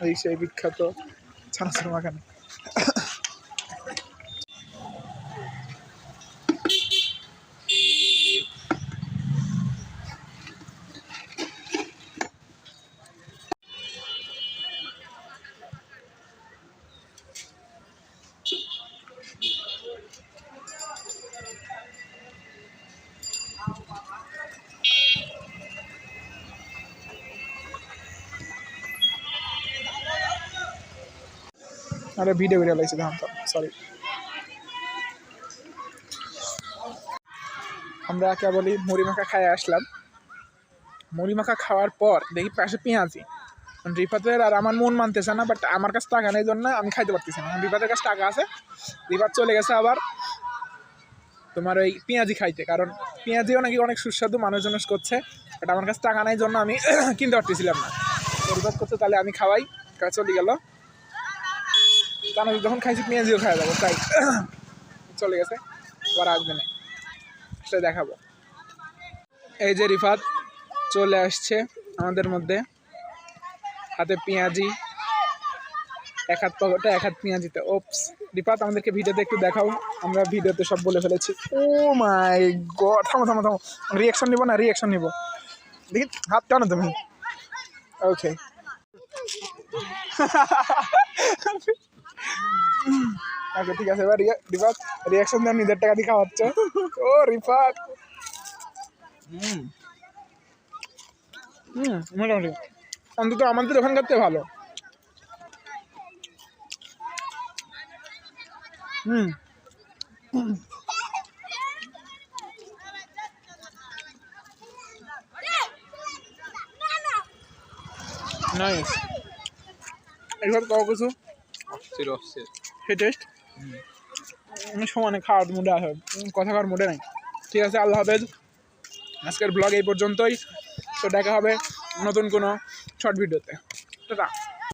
এই সেই বিখ্যাত ছানাছুর মাখানো। আরে ভিডিও ভিডিও লাগছে ধান সরি আমরা কেবলই মুড়ি মাখা খাই আসলাম। মুড়ি মাখা খাওয়ার পর দেখি পাশে পেঁয়াজি। রিফাতের আর আমার মন মানতেছে না বাট আমার কাছে টাকা নেই জন্য আমি খাইতে পারতেছি না। রিফাতের কাছে টাকা আছে, রিফাত চলে গেছে আবার তোমার ওই পেঁয়াজি খাইতে, কারণ পেঁয়াজিও নাকি অনেক সুস্বাদু, মানুষজন করছে বাট আমার কাছে টাকা নেই জন্য আমি কিনতে পারতেছিলাম না। রিফাত করছে, তাহলে আমি খাওয়াই চলে গেল। কারণ যখন খাইছি, পেঁয়াজিও খাওয়া যাব, তাই চলে গেছে। আবার আসবে না। সেটা দেখাবো। এই যে রিফাত চলে আসছে আমাদের মধ্যে। হাতে পেঁয়াজি, এক হাত পকেটে, এক হাত পেঁয়াজিতে। ওপস, রিফাত, আমাদেরকে ভিডিওতে একটু দেখাও। আমরা ভিডিওতে সব বলে ফেলেছি। ও মাই গড, থামো থামো থামো। রিয়াকশন নিবো না? রিয়াকশন নিবো। দেখি, হাত টানো তুমি। ওকে আচ্ছা ঠিক আছে এবার রিয়া- রিফাত রিয়াকশন দেওয়ার নিজের টাকা দিয়ে খাওয়াচ্ছ। ও রিফাত! হুম। হুম মোটামুটি। অন্তত আমাদের ওখানকার থেকে ভালো। হুম। নাইস এবার কও কিছু? অস্থির অস্থির সেই টেস্ট সমানে খাওয়ার মুডে উম, কথা খাওয়ার মুডে নাই। ঠিক আছে আল্লাহ হাফেজ। আজকের ব্লগ এই পর্যন্তই। তো দেখা হবে নতুন কোনো শর্ট ভিডিওতে টাটা।